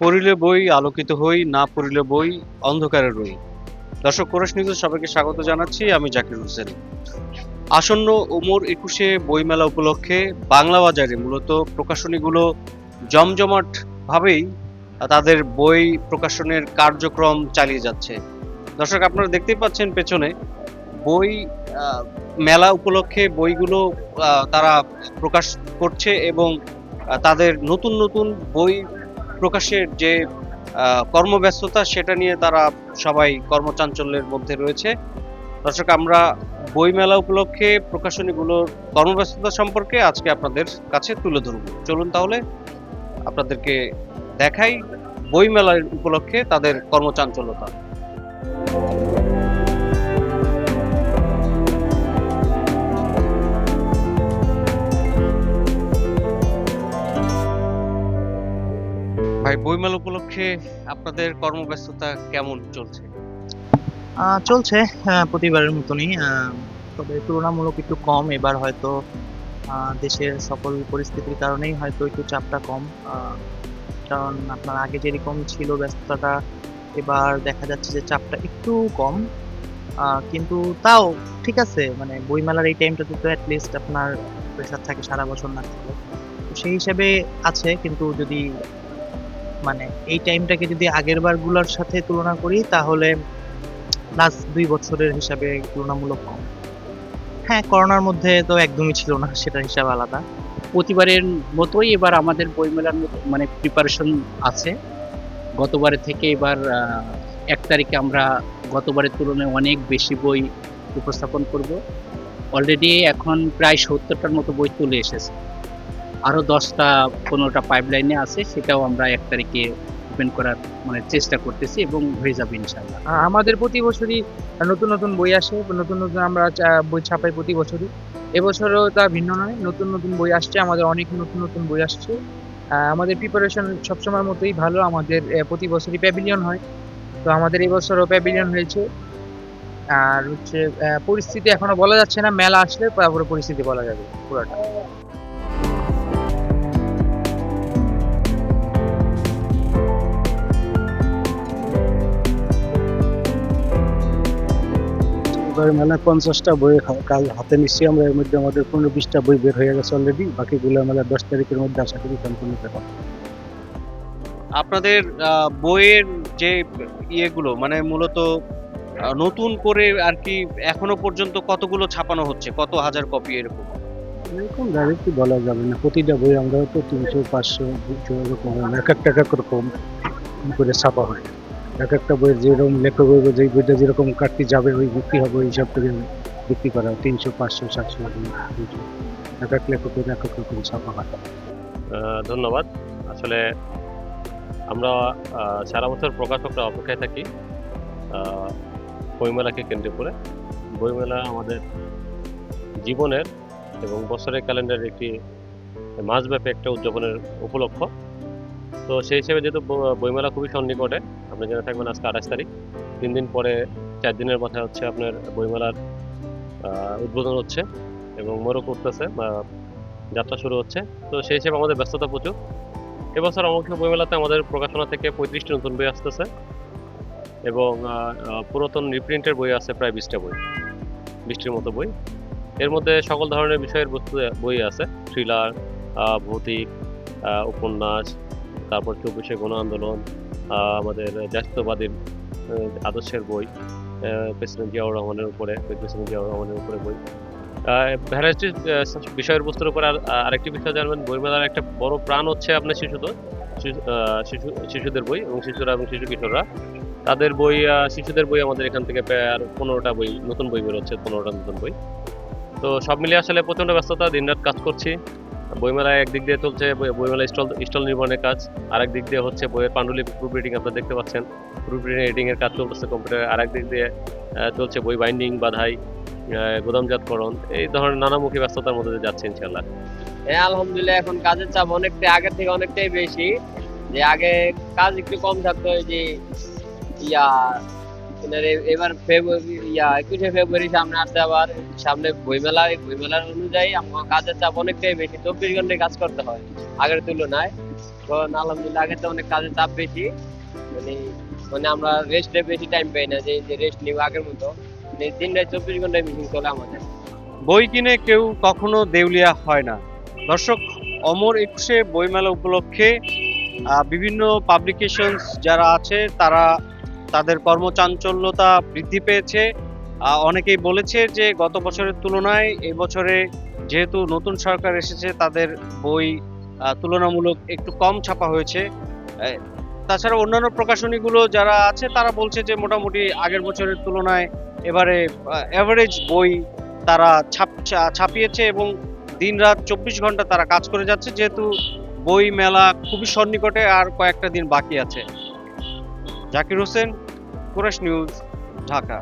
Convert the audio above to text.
পড়িলে বই, আলোকিত হই, না পড়িলে বই, অন্ধকারে রই। দর্শক, কোরস নিউজে সবাইকে স্বাগত জানাচ্ছি, আমি জাকির হোসেন। আসন্ন ওমর একুশে বইমেলা উপলক্ষে বাংলা বাজারে মূলত প্রকাশনীগুলো জমজমাট ভাবেই তাদের বই প্রকাশনের কার্যক্রম চালিয়ে যাচ্ছে। দর্শক, আপনারা দেখতেই পাচ্ছেন পেছনে বই মেলা উপলক্ষে বইগুলো তারা প্রকাশ করছে এবং তাদের নতুন নতুন বই প্রকাশের যে কর্মব্যস্ততা সেটা নিয়ে তারা সবাই কর্মচাঞ্চল্যের মধ্যে রয়েছে। দর্শক, আমরা বইমেলা উপলক্ষে প্রকাশনীগুলোর কর্মব্যস্ততা সম্পর্কে আজকে আপনাদের কাছে তুলে ধরব। চলুন তাহলে আপনাদেরকে দেখাই বইমেলার উপলক্ষে তাদের কর্মচাঞ্চল্যতা। ভাই, বইমেলা উপলক্ষে আপনাদের কর্মব্যস্ততা কেমন চলছে? চলছে প্রতিবারের মতনই তবে তুলনামূলক একটু কম। এবার হয়তো দেশের সকল পরিস্থিতির কারণেই হয়তো একটু চাপটা কম। কারণ আপনার আগে যেরকম ছিল ব্যস্ততাটা, এবার দেখা যাচ্ছে যে চাপটা একটু কম। কিন্তু তাও ঠিক আছে মানে বইমেলার এই টাইমটাতে তো অ্যাটলিস্ট আপনার প্রেশার থাকে সারা বছর না থাকে সেই হিসাবে আছে, কিন্তু যদি মানে এই টাইমটাকে যদি আগের বারগুলোর সাথে তুলনা করি, তাহলে লাস্ট দুই বছরের হিসাবে তুলনামূলক কম। হ্যাঁ করোনার মধ্যে তো একদমই ছিল না সেটা হিসাব আলাদা। প্রতিবারের মতোই এবার আমাদের বইমেলার মানে প্রিপারেশন আছে। গতবারের থেকে এবার এক তারিখে আমরা গতবারের তুলনায় অনেক বেশি বই উপস্থাপন করব। অলরেডি এখন প্রায় সত্তরটার মতো বই তুলে এসেছে। আরও দশটা, পনেরোটা পাইপলাইনে আছে, সেটাও আমরা এক তারিখে ওপেন করার মানে চেষ্টা করতেছি এবং হয়ে যাবে ইনশাল্লাহ আমাদের প্রতি বছরই নতুন নতুন বই আসে, নতুন নতুন আমরা বই ছাপাই প্রতি বছরই। এবছরও তা ভিন্ন নয়, নতুন নতুন বই আসছে, আমাদের অনেক নতুন নতুন বই আসছে। আমাদের প্রিপারেশন সবসময় মতোই ভালো, আমাদের প্রতি বছরই প্যাভিলিয়ন হয়। তো আমাদের এবছরও প্যাভিলিয়ন হয়েছে। আর হচ্ছে পরিস্থিতি এখনও বলা যাচ্ছে না, মেলা আসলে তারপরে পরিস্থিতি বলা যাবে, পুরোটা। এবার মেলায় পঞ্চাশটা বই কাল হাতে নিচ্ছি আমরা এর মধ্যে আমাদের পনেরো বিশটা বই বের হয়ে গেছে অলরেডি বাকিগুলো মেলা দশ তারিখের মধ্যে আশা করি সম্পূর্ণ পেলাম আপনাদের বইয়ের যে ইয়েগুলো মানে মূলত নতুন করে আর কি এখনও পর্যন্ত কতগুলো ছাপানো হচ্ছে? কত হাজার কপি এরকম? এরকম ডাইরেক্টলি বলা যাবে না। প্রতিটা বই আমরা তো তিনশো পাঁচশো দুশো এরকম এক একটা এক এক রকম করে ছাপা হয়। এক একটা বইয়ের যেরকম লেখক হইবে, যে বইটা যেরকম কাটতে যাবে, ওই বিক্রি হবে, ওই হিসাব থেকে বিক্রি করা হয়। তিনশো, পাঁচশো, সাতশো এক এক লেখকের এক এক রকম ছাপা হয় ধন্যবাদ। আসলে আমরা সারা বছর প্রকাশকরা অপেক্ষায় থাকি বইমেলাকে কেন্দ্র করে। বইমেলা আমাদের জীবনের এবং বছরের ক্যালেন্ডারের একটি মাসব্যাপী একটা উদযাপনের উপলক্ষ। তো সেই হিসেবে যেহেতু বইমেলা খুবই সন্নিকটে, আপনি জেনে থাকবেন আজকে আঠাশ তারিখ। তিন দিন পরে চার দিনের মাথায় হচ্ছে আপনার বইমেলার উদ্বোধন হচ্ছে এবং মোড়ক উঠতেছে বা যাত্রা শুরু হচ্ছে। তো সেই হিসেবে আমাদের ব্যস্ততা প্রচুর। এবছর অমুখ্য বইমেলাতে আমাদের প্রকাশনা থেকে পঁয়ত্রিশটি নতুন বই আসতেছে এবং পুরাতন রিপ্রিন্টের বই আছে প্রায় বিশটা বই, বিশটির মতো বই। এর মধ্যে সকল ধরনের বিষয়ের বস্তু, বই আছে। থ্রিলার ভৌতিক উপন্যাস তারপর চব্বিশে গণ আন্দোলন আমাদের জাতীয়তাবাদীর আহ, আদর্শের বই প্রেসিডেন্ট জিয়াউর রহমানের উপরে প্রেসিডেন্ট জিয়াউর রহমানের উপরে বই। ভ্যারাইটি বিষয়ের বস্তুর উপর আর আরেকটি বিষয় জানবেন বইমেলার একটা বড় প্রাণ হচ্ছে আপনার শিশুদের শিশু- শিশুদের বই এবং শিশুরা এবং শিশু কিশোররা। তাদের বই শিশুদের বই আমাদের এখান থেকে আর পনেরোটা বই নতুন বই বেরোচ্ছে পনেরোটা নতুন বই। তো সব মিলিয়ে আসলে প্রচণ্ড ব্যস্ততা দিনরাত কাজ করছি। বইমেলায় একদিক দিয়ে চলছে বই- বইমেলা স্টল স্টল নির্মাণের কাজ আরেক দিক দিয়ে হচ্ছে বইয়ের পাণ্ডুলিপি প্রুফ রিডিং আপনারা দেখতে পাচ্ছেন। প্রুফ রিডিং এডিটিং এর কাজ চলতেছে কম্পিউটারে আরেক দিক দিয়ে চলছে বই বাইন্ডিং বাধাই গুদামজাতকরণ। এই ধরনের নানামুখী ব্যস্ততার মধ্যে যাচ্ছে ইনশাল্লাহ হ্যাঁ আলহামদুলিল্লাহ, এখন কাজের চাপ অনেকটাই আগের থেকে অনেকটাই বেশি। যে আগে কাজ একটু কম থাকতো যে, ইয়া এবার ফেব্রুয়ারি ইয়া, একুশে ফেব্রুয়ারি সামনে আসতে আবার সামনে বইমেলা, এই বইমেলার অনুযায়ী আমার কাজের চাপ অনেকটাই বেশি। চব্বিশ ঘন্টায় কাজ করতে হয় আগের তুলনায়। এখন আলহামদুলিল্লাহ আগে তো অনেক কাজের চাপ বেশি। মানে মানে আমরা রেস্টে বেশি টাইম পাই না, যে যে রেস্ট নিব আগের মতো। মানে দিন রাত চব্বিশ ঘন্টায় মিটিং চলে আমাদের। বই কিনে কেউ কখনো দেউলিয়া হয় না। দর্শক, অমর একুশে বইমেলা উপলক্ষে বিভিন্ন পাবলিকেশনস যারা আছে, তারা তাদের কর্মচাঞ্চল্যতা বৃদ্ধি পেয়েছে। অনেকেই বলেছে যে গত বছরের তুলনায় এই বছরে যেহেতু নতুন সরকার এসেছে, তাদের বই তুলনামূলক একটু কম ছাপা হয়েছে। তাছাড়া অন্যান্য প্রকাশনীগুলো যারা আছে, তারা বলছে যে মোটামুটি আগের বছরের তুলনায় এবারে অ্যাভারেজ বই তারা ছাপ ছাপিয়েছে এবং দিনরাত চব্বিশ ঘণ্টা তারা কাজ করে যাচ্ছে। যেহেতু বই মেলা খুবই সন্নিকটে আর কয়েকটা দিন বাকি আছে। জাকির হোসেন কুরাশ নিউজ ঢাকা।